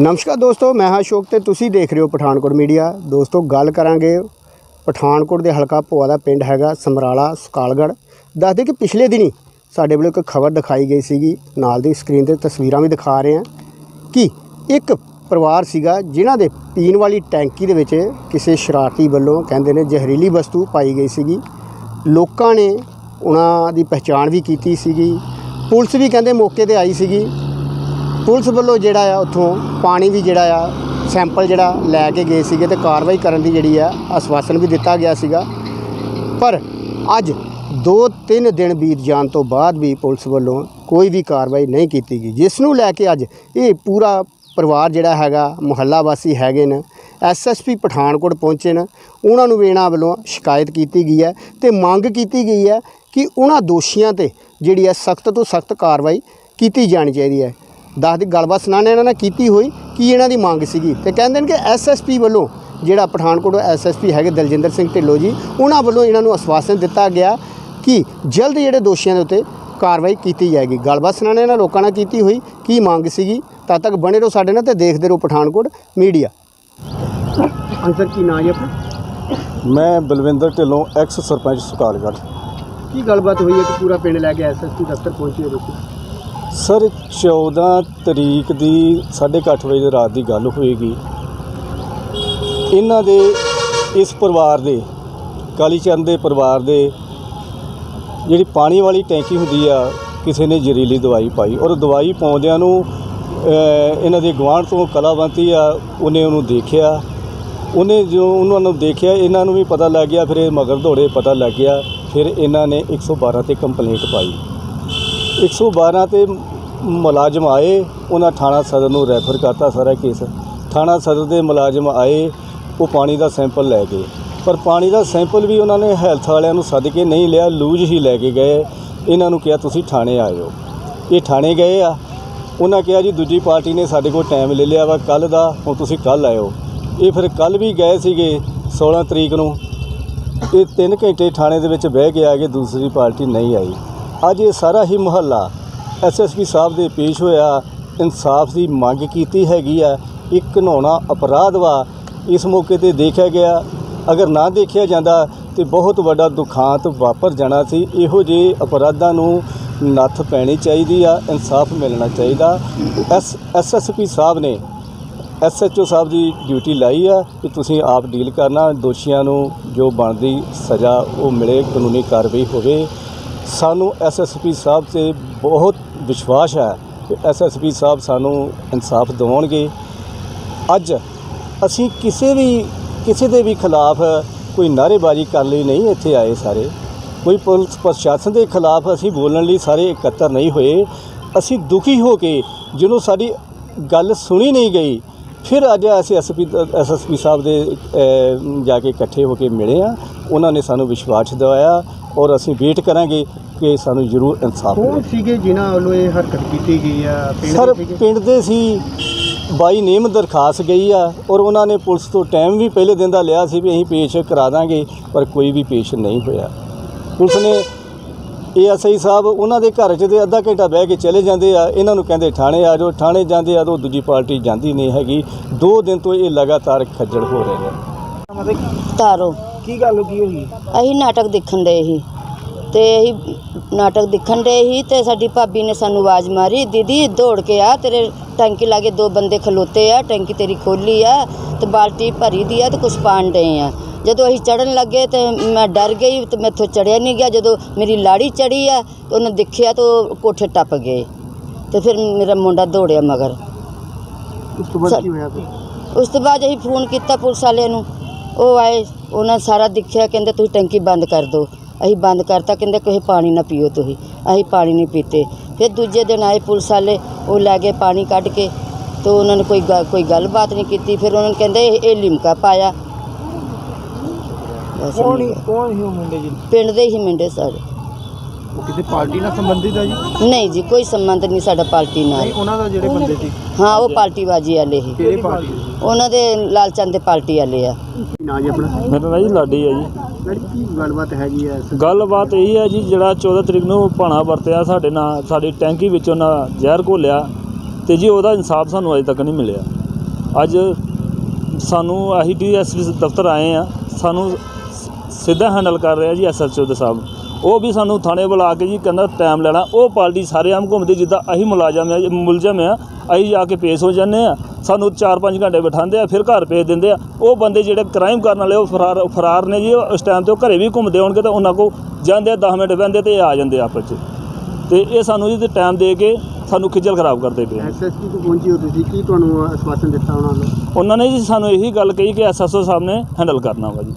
ਨਮਸਕਾਰ ਦੋਸਤੋ, ਮੈਂ ਹਾਂ ਅਸ਼ੋਕ ਤੇ ਤੁਸੀਂ ਦੇਖ ਰਹੇ ਹੋ ਪਠਾਨਕੋਟ ਮੀਡੀਆ। ਦੋਸਤੋ, ਗੱਲ ਕਰਾਂਗੇ ਪਠਾਨਕੋਟ ਦੇ ਹਲਕਾ ਭੋਆ ਦਾ ਪਿੰਡ ਹੈਗਾ ਸਮਰਾਲਾ, ਸੁਕਾਲਗੜ੍ਹ। ਦੱਸਦੇ ਕਿ ਪਿਛਲੇ ਦਿਨੀ ਸਾਡੇ ਵੱਲੋਂ ਇੱਕ ਖਬਰ ਦਿਖਾਈ ਗਈ ਸੀਗੀ। ਨਾਲ ਦੀ ਸਕਰੀਨ ਤੇ ਤਸਵੀਰਾਂ ਵੀ ਦਿਖਾ ਰਹੇ ਹਾਂ ਕਿ ਇੱਕ ਪਰਿਵਾਰ ਸੀਗਾ ਜਿਨ੍ਹਾਂ ਦੇ ਪੀਣ ਵਾਲੀ ਟੈਂਕੀ ਦੇ ਵਿੱਚ ਕਿਸੇ ਸ਼ਰਾਰਤੀ ਵੱਲੋਂ ਕਹਿੰਦੇ ਨੇ ਜ਼ਹਿਰੀਲੀ ਵਸਤੂ ਪਾਈ ਗਈ ਸੀਗੀ। ਲੋਕਾਂ ਨੇ ਉਹਨਾਂ ਦੀ ਪਹਿਚਾਣ ਵੀ ਕੀਤੀ ਸੀਗੀ। ਪੁਲਿਸ ਵੀ ਕਹਿੰਦੇ ਮੌਕੇ ਤੇ ਆਈ ਸੀਗੀ। ਪੁਲਿਸ ਵੱਲੋਂ ਜਿਹੜਾ ਆ ਉੱਥੋਂ ਪਾਣੀ ਵੀ ਜਿਹੜਾ ਆ, ਸੈਂਪਲ ਜਿਹੜਾ ਲੈ ਕੇ ਗਏ ਸੀਗੇ ਤੇ ਕਾਰਵਾਈ ਕਰਨ ਦੀ ਜਿਹੜੀ ਆ, ਆਸ਼ਵਾਸਨ ਵੀ ਦਿੱਤਾ ਗਿਆ ਸੀਗਾ। ਪਰ ਅੱਜ 2-3 ਦਿਨ ਬੀਤ ਜਾਣ ਤੋਂ ਬਾਅਦ ਵੀ ਪੁਲਿਸ ਵੱਲੋਂ ਕੋਈ ਵੀ ਕਾਰਵਾਈ ਨਹੀਂ ਕੀਤੀ ਗਈ। ਜਿਸ ਨੂੰ ਲੈ ਕੇ ਅੱਜ ਇਹ ਪੂਰਾ ਪਰਿਵਾਰ ਜਿਹੜਾ ਹੈਗਾ, ਮੁਹੱਲਾ ਵਾਸੀ ਹੈਗੇ ਨੇ ਐਸਐਸਪੀ ਪਠਾਨਕੋਟ ਪਹੁੰਚੇ ਨੇ, ਉਹਨਾਂ ਨੂੰ ਵੀ ਇਹਨਾਂ ਵੱਲੋਂ ਸ਼ਿਕਾਇਤ ਕੀਤੀ ਗਈ ਹੈ ਤੇ ਮੰਗ ਕੀਤੀ ਗਈ ਹੈ ਕਿ ਉਹਨਾਂ ਦੋਸ਼ੀਆਂ ਤੇ ਜਿਹੜੀ ਹੈ ਸਖਤ ਤੋਂ ਸਖਤ ਕਾਰਵਾਈ ਕੀਤੀ ਜਾਣੀ ਚਾਹੀਦੀ ਹੈ। ਦੱਸ ਦੀ ਗੱਲਬਾਤ ਸੁਣਾਣੇ ਇਹਨਾਂ ਨੇ ਕੀਤੀ ਹੋਈ ਕੀ ਇਹਨਾਂ ਦੀ ਮੰਗ ਸੀਗੀ? ਤੇ ਕਹਿੰਦੇ ਨੇ ਕਿ ਐਸਐਸਪੀ ਵੱਲੋਂ ਜਿਹੜਾ ਪਠਾਨਕੋਟ ਐਸਐਸਪੀ ਹੈਗੇ ਦਲਜਿੰਦਰ ਸਿੰਘ ਢਿੱਲੋਂ ਜੀ ਉਹਨਾਂ ਵੱਲੋਂ ਇਹਨਾਂ ਨੂੰ ਆਸ਼ਵਾਸਨ ਦਿੱਤਾ ਗਿਆ ਕਿ ਜਲਦ ਜਿਹੜੇ ਦੋਸ਼ੀਆਂ ਦੇ ਉੱਤੇ ਕਾਰਵਾਈ ਕੀਤੀ ਜਾਏਗੀ। ਗੱਲਬਾਤ ਸੁਣਾਣੇ ਇਹਨਾਂ ਲੋਕਾਂ ਨਾਲ ਕੀਤੀ ਹੋਈ ਕੀ ਮੰਗ ਸੀਗੀ? ਤਦ ਤੱਕ ਬਣੇ ਰਹੋ ਸਾਡੇ ਨਾਲ ਤੇ ਦੇਖਦੇ ਰਹੋ ਪਠਾਨਕੋਟ ਮੀਡੀਆ। ਅੰਸਰ ਕੀ ਨਾਂ ਹੈ ਆਪਣਾ? ਮੈਂ ਬਲਵਿੰਦਰ ਢਿੱਲੋਂ ਐਕਸ ਸਰਪੰਚ ਸੁਕਾਲਗੜ੍ਹ। ਕੀ ਗੱਲਬਾਤ ਹੋਈ ਹੈ ਕਿ ਪੂਰਾ ਪਿੰਡ ਲੈ ਕੇ ਐਸਐਸਪੀ ਦਫ਼ਤਰ ਪਹੁੰਚੇ ਹੋ ਤੁਸੀਂ? ਸਰ 14 ਤਰੀਕ ਦੀ 8:30 ਵਜੇ ਰਾਤ ਦੀ ਗੱਲ ਹੋਏਗੀ। ਇਹਨਾਂ ਦੇ, ਇਸ ਪਰਿਵਾਰ ਦੇ ਕਾਲੀਚੰਦ ਦੇ ਪਰਿਵਾਰ ਦੇ ਜਿਹੜੀ ਪਾਣੀ ਵਾਲੀ ਟੈਂਕੀ ਹੁੰਦੀ ਆ, ਕਿਸੇ ਨੇ ਜ਼ਹਿਰੀਲੀ ਦਵਾਈ ਪਾਈ। ਔਰ ਦਵਾਈ ਪਾਉਂਦਿਆਂ ਨੂੰ ਇਹਨਾਂ ਦੇ ਗੁਆਂਢ ਤੋਂ ਕਲਾਵੰਤੀ ਆ, ਉਹਨੇ ਉਹਨੂੰ ਦੇਖਿਆ। ਉਹਨੇ ਜੋ ਉਹਨਾਂ ਨੂੰ ਦੇਖਿਆ, ਇਹਨਾਂ ਨੂੰ ਵੀ ਪਤਾ ਲੱਗ ਗਿਆ, ਫਿਰ ਇਹ ਮਗਰ ਦੌੜੇ ਪਤਾ ਲੱਗ ਗਿਆ। ਫਿਰ ਇਹਨਾਂ ਨੇ 112 ਤੇ ਕੰਪਲੇਂਟ ਪਾਈ। 112 ਤੇ ਮੁਲਾਜ਼ਮ ਆਏ, ਉਹਨਾਂ ਥਾਣਾ ਸਦਰ ਨੂੰ ਰੈਫਰ ਕਰਤਾ ਸਾਰਾ ਕੇਸ। ਥਾਣਾ ਸਦਰ ਦੇ ਮੁਲਾਜ਼ਮ ਆਏ, ਉਹ ਪਾਣੀ ਦਾ ਸੈਂਪਲ ਲੈ ਗਏ। ਪਰ ਪਾਣੀ ਦਾ ਸੈਂਪਲ ਵੀ ਉਹਨਾਂ ਨੇ ਹੈਲਥ ਵਾਲਿਆਂ ਨੂੰ ਸੱਦ ਕੇ ਨਹੀਂ ਲਿਆ, ਲੂਜ ਹੀ ਲੈ ਕੇ ਗਏ। ਇਹਨਾਂ ਨੂੰ ਕਿਹਾ, ਤੁਸੀਂ ਥਾਣੇ ਆਇਓ ਇਹ ਥਾਣੇ ਗਏ ਆ। ਉਹਨਾਂ ਕਿਹਾ, ਜੀ, ਦੂਜੀ ਪਾਰਟੀ ਨੇ ਸਾਡੇ ਕੋਲ ਟਾਈਮ ਲੈ ਲਿਆ ਵਾ ਕੱਲ ਦਾ, ਹੁਣ ਤੁਸੀਂ ਕੱਲ ਆਇਓ। ਇਹ ਫਿਰ ਕੱਲ ਵੀ ਗਏ ਸੀਗੇ 16 ਤਰੀਕ ਨੂੰ। ਇਹ 3 ਘੰਟੇ ਥਾਣੇ ਦੇ ਵਿੱਚ ਬਹਿ ਕੇ ਆ ਕੇ ਦੂਸਰੀ ਪਾਰਟੀ ਨਹੀਂ ਆਈ। ਅੱਜ ਇਹ ਸਾਰਾ ਹੀ ਮੁਹੱਲਾ ਐਸਐਸਪੀ ਸਾਹਿਬ ਦੇ ਪੇਸ਼ ਹੋਇਆ। ਇਨਸਾਫ ਦੀ ਮੰਗ ਕੀਤੀ ਹੈਗੀ ਆ। ਇੱਕ ਘਿਨਾਉਣਾ ਅਪਰਾਧ ਵਾ। ਇਸ ਮੌਕੇ ਤੇ ਦੇਖਿਆ ਗਿਆ। ਅਗਰ ਨਾ ਦੇਖਿਆ ਜਾਂਦਾ ਤੇ ਬਹੁਤ ਵੱਡਾ ਦੁਖਾਂਤ ਵਾਪਰ ਜਾਣਾ ਸੀ। ਇਹੋ ਜਿਹੇ ਅਪਰਾਧਾਂ ਨੂੰ ਨੱਥ ਪੈਣੀ ਚਾਹੀਦੀ ਆ। ਇਨਸਾਫ ਮਿਲਣਾ ਚਾਹੀਦਾ। ਐਸ ਐਸਐਸਪੀ ਸਾਹਿਬ ਨੇ ਐਸਐਚਓ ਸਾਹਿਬ ਦੀ ਡਿਊਟੀ ਲਾਈ ਆ ਕਿ ਤੁਸੀਂ ਆਪ ਡੀਲ ਕਰਨਾ। ਦੋਸ਼ੀਆਂ ਨੂੰ ਜੋ ਬਣਦੀ ਸਜ਼ਾ ਉਹ ਮਿਲੇ। ਕਾਨੂੰਨੀ ਕਾਰਵਾਈ ਹੋਵੇ। ਸਾਨੂੰ ਐਸਐਸਪੀ ਸਾਹਿਬ ਤੇ ਬਹੁਤ ਵਿਸ਼ਵਾਸ ਹੈ ਕਿ ਐਸਐਸਪੀ ਸਾਹਿਬ ਸਾਨੂੰ ਇਨਸਾਫ ਦਿਵਾਉਣਗੇ। ਅੱਜ ਅਸੀਂ ਕਿਸੇ ਵੀ, ਕਿਸੇ ਦੇ ਵੀ ਖਿਲਾਫ ਕੋਈ ਨਾਅਰੇਬਾਜ਼ੀ ਕਰਨ ਲਈ ਨਹੀਂ ਇੱਥੇ ਆਏ ਸਾਰੇ। ਕੋਈ ਪੁਲਿਸ ਪ੍ਰਸ਼ਾਸਨ ਦੇ ਖਿਲਾਫ ਅਸੀਂ ਬੋਲਣ ਲਈ ਸਾਰੇ ਇਕੱਤਰ ਨਹੀਂ ਹੋਏ। ਅਸੀਂ ਦੁਖੀ ਹੋ ਕੇ ਜਦੋਂ ਸਾਡੀ ਗੱਲ ਸੁਣੀ ਨਹੀਂ ਗਈ, ਫਿਰ ਅੱਜ ਅਸੀਂ ਐਸਪੀ ਐਸਐਸਪੀ ਸਾਹਿਬ ਦੇ ਜਾ ਕੇ ਇਕੱਠੇ ਹੋ ਕੇ ਮਿਲੇ ਆ ਉਹਨਾਂ ਨੇ ਸਾਨੂੰ ਵਿਸ਼ਵਾਸ ਦਿਵਾਇਆ। ਔਰ ਅਸੀਂ ਵੇਟ ਕਰਾਂਗੇ ਕਿ ਸਾਨੂੰ ਜ਼ਰੂਰ ਇਨਸਾਫ ਮਿਲੇ। ਕੌਣ ਸੀਗੇ ਜਿਨ੍ਹਾਂ ਵੱਲੋਂ ਇਹ ਹਰਕਤ ਕੀਤੀ ਗਈ ਆ? ਪਿੰਡ ਸਰ ਦੇ ਸੀਗੇ? ਪਿੰਡ ਦੇ ਸੀ ਬਾਈ ਨੇਮ ਦਰਖਾਸਤ ਗਈ ਆ ਔਰ ਉਹਨਾਂ ਨੇ ਪੁਲਿਸ ਤੋਂ ਟਾਈਮ ਵੀ ਪਹਿਲੇ ਦਿਨ ਦਾ ਲਿਆ ਸੀ ਵੀ ਅਸੀਂ ਪੇਸ਼ ਕਰਾ ਦਾਂਗੇ ਪਰ ਕੋਈ ਵੀ ਪੇਸ਼ ਨਹੀਂ ਹੋਇਆ। ਪੁਲਿਸ ਨੇ ਏਐਸਆਈ ਸਾਹਿਬ ਉਹਨਾਂ ਦੇ ਘਰ 'ਚ ਤੇ ਅੱਧਾ ਘੰਟਾ ਬਹਿ ਕੇ ਚਲੇ ਜਾਂਦੇ ਆ। ਇਹਨਾਂ ਨੂੰ ਕਹਿੰਦੇ ਥਾਣੇ ਆ ਜਾਓ। ਥਾਣੇ ਜਾਂਦੇ ਆ ਤਾਂ ਉਹ ਦੂਜੀ ਪਾਰਟੀ ਜਾਂਦੀ ਨਹੀਂ ਹੈਗੀ। ਦੋ ਦਿਨ ਤੋਂ ਇਹ ਲਗਾਤਾਰ ਖੱਜਲ ਹੋ ਰਹੇ ਨੇ। ਤਾਰੋ। ਕੀ ਗੱਲ ਕੀ ਹੋਈ? ਅਸੀਂ ਨਾਟਕ ਦੇਖਣ ਦੇ ਸੀ। ਤੇ ਅਸੀਂ ਨਾਟਕ ਦੇਖਣ ਦੇ ਸੀ ਤੇ ਸਾਡੀ ਭਾਬੀ ਨੇ ਸਾਨੂੰ ਆਵਾਜ਼ ਮਾਰੀ ਦੀਦੀ ਦੌੜ ਕੇ ਆ ਤੇਰੇ ਟੈਂਕੀ ਲਾਗੇ ਦੋ ਬੰਦੇ ਖਲੋਤੇ ਆ ਟੈਂਕੀ ਤੇਰੀ ਖੋਲੀ ਆ ਤੇ ਬਾਲਟੀ ਭਰੀ ਦੀ ਆ ਤੇ ਕੁਛ ਪਾਣ ਡਏ ਆ। ਜਦੋਂ ਅਸੀਂ ਚੜਨ ਲੱਗੇ ਤੇ ਮੈਂ ਡਰ ਗਈ ਤੇ ਮੈਥੋਂ ਚੜਿਆ ਨਹੀਂ ਗਿਆ। ਜਦੋਂ ਮੇਰੀ ਲਾੜੀ ਚੜੀ ਆ ਉਹਨੇ ਦੇਖਿਆ ਤਾਂ ਉਹ ਕੋਠੇ ਟੱਪ ਗਏ ਤੇ ਫਿਰ ਮੇਰਾ ਮੁੰਡਾ ਦੌੜਿਆ ਮਗਰ। ਉਸ ਤੋਂ ਬਾਅਦ ਸਰ- ਕੀ ਹੋਇਆ ਫਿਰ? ਉਸ ਤੋਂ ਬਾਅਦ ਅਸੀਂ ਫੋਨ ਕੀਤਾ ਪੁਲਿਸ ਵਾਲਿਆਂ ਨੂੰ। ਉਹ ਆਏ ਉਹਨਾਂ ਸਾਰਾ ਦੇਖਿਆ ਕਹਿੰਦੇ ਤੁਸੀਂ ਟੈਂਕੀ ਬੰਦ ਕਰ ਦਿਓ। ਅਸੀਂ ਬੰਦ ਕਰਤਾ ਕਹਿੰਦੇ ਕੋਈ ਪਾਣੀ ਨਾ ਪੀਓ ਤੁਸੀਂ ਅਸੀਂ ਪਾਣੀ ਨਹੀਂ ਪੀਤੇ। ਫਿਰ ਦੂਜੇ ਦਿਨ ਆਏ ਪੁਲਿਸ ਵਾਲੇ ਉਹ ਲੈ ਗਏ ਪਾਣੀ ਕੱਢ ਕੇ ਤੇ ਉਹਨਾਂ ਨੇ ਕੋਈ ਗੱਲ- ਕੋਈ ਗੱਲਬਾਤ ਨਹੀਂ ਕੀਤੀ। ਫਿਰ ਉਹਨਾਂ ਨੇ ਕਹਿੰਦੇ ਇਹ ਇਹ ਲਿਮਕਾ ਪਾਇਆ। ਬਸ ਕੌਣ ਹੀ। ਕੌਣ ਉਹ ਮੁੰਡੇ ਜੀ? ਪਿੰਡ ਦੇ ਹੀ ਮੁੰਡੇ ਸਾਰੇ। ਉਹ ਕਿਸੇ ਪਾਰਟੀ ਨਾਲ ਸੰਬੰਧਿਤ ਆ ਜੀ? ਨਹੀਂ ਜੀ ਕੋਈ ਸੰਬੰਧ ਨਹੀਂ ਸਾਡਾ ਪਾਰਟੀ ਨਾਲ। ਨਹੀਂ ਉਹਨਾਂ ਦਾ ਜਿਹੜੇ ਬੰਦੇ ਸੀ? ਹਾਂ ਉਹ ਪਾਰਟੀ ਬਾਜੀ ਵਾਲੇ ਹੀ ਕਿਹੜੇ ਪਾਰਟੀ ਉਹਨਾਂ ਦੇ ਲਾਲਚੰਦ ਦੇ ਪਾਰਟੀ ਵਾਲੇ ਆ। ਨਾਂ ਜੀ ਆਪਣਾ? ਮੇਰਾ ਨਾਂ ਜੀ ਲਾਡੀ ਹੈ ਜੀ। ਕੀ ਗੱਲਬਾਤ ਹੈਗੀ ਐ ਗੱਲਬਾਤ ਇਹ ਹੈ ਜੀ ਜਿਹੜਾ 14 ਤਰੀਕ ਨੂੰ ਭਾਣਾ ਵਰਤਿਆ ਸਾਡੇ ਨਾਲ ਸਾਡੀ ਟੈਂਕੀ ਵਿੱਚੋਂ ਨਾ ਜ਼ਹਿਰ ਘੋਲਿਆ ਤੇ ਜੀ ਉਹਦਾ ਇਨਸਾਫ ਸਾਨੂੰ ਅਜੇ ਤੱਕ ਨਹੀਂ ਮਿਲਿਆ। ਅੱਜ ਸਾਨੂੰ ਆਹੀ ਡੀਐਸਪੀ ਦਫ਼ਤਰ ਆਏ ਆ ਸਾਨੂੰ ਸ- ਸਿੱਧਾ ਹੈਂਡਲ ਕਰ ਰਿਹਾ ਜੀ ਐਸਐਚਓ ਦੇ ਸਾਹਿਬ। ਉਹ ਵੀ ਸਾਨੂੰ ਥਾਣੇ ਬੁਲਾ ਕੇ ਜੀ ਕਹਿੰਦਾ ਟਾਈਮ ਲੈਣਾ। ਉਹ ਪਾਰਟੀ ਸਾਰੇ ਆਮ ਘੁੰਮਦੀ ਜਿੱਦਾਂ ਅਸੀਂ ਮੁਲਾਜ਼ਮ ਆ ਮੁਲਜ਼ਮ ਆ ਅਸੀਂ ਜਾ ਕੇ ਪੇਸ਼ ਹੋ ਜਾਂਦੇ ਆ। ਸਾਨੂੰ 4-5 ਘੰਟੇ ਬਿਠਾਉਂਦੇ ਆ ਫਿਰ ਘਰ ਭੇਜ ਦਿੰਦੇ ਆ। ਉਹ ਬੰਦੇ ਜਿਹੜੇ ਕ੍ਰਾਈਮ ਕਰਨ ਵਾਲੇ ਉਹ ਫਰਾਰ ਫਰਾਰ ਨੇ ਜੀ। ਉਸ ਟਾਈਮ ਤੇ ਉਹ ਘਰੇ ਵੀ ਘੁੰਮਦੇ ਹੋਣਗੇ ਤਾਂ ਉਹਨਾਂ ਕੋ ਜਾਂਦੇ ਆ 10 ਮਿੰਟ ਬਹਿੰਦੇ ਤੇ ਆ ਜਾਂਦੇ ਆ ਆਪਸ 'ਚ ਤੇ ਇਹ ਸਾਨੂੰ ਜੀ ਟਾਈਮ ਦੇ ਕੇ ਸਾਨੂੰ ਖਿੱਚਲ ਖਰਾਬ ਕਰਦੇ ਪਏ। ਐਸਐਸਪੀ ਤੋਂ ਪਹੁੰਚੀ ਹੋ ਤੁਸੀਂ। ਕੀ ਤੁਹਾਨੂੰ ਆਸ਼ਵਾਸਨ ਦਿੱਤਾ ਉਹਨਾਂ ਨੇ? ਉਹਨਾਂ ਨੇ ਜੀ ਸਾਨੂੰ ਇਹੀ ਗੱਲ ਕਹੀ ਕਿ ਐਸਐਸਓ ਸਾਹਿਬ ਨੇ ਹੈਂਡਲ ਕਰਨਾ ਵਾ ਜੀ।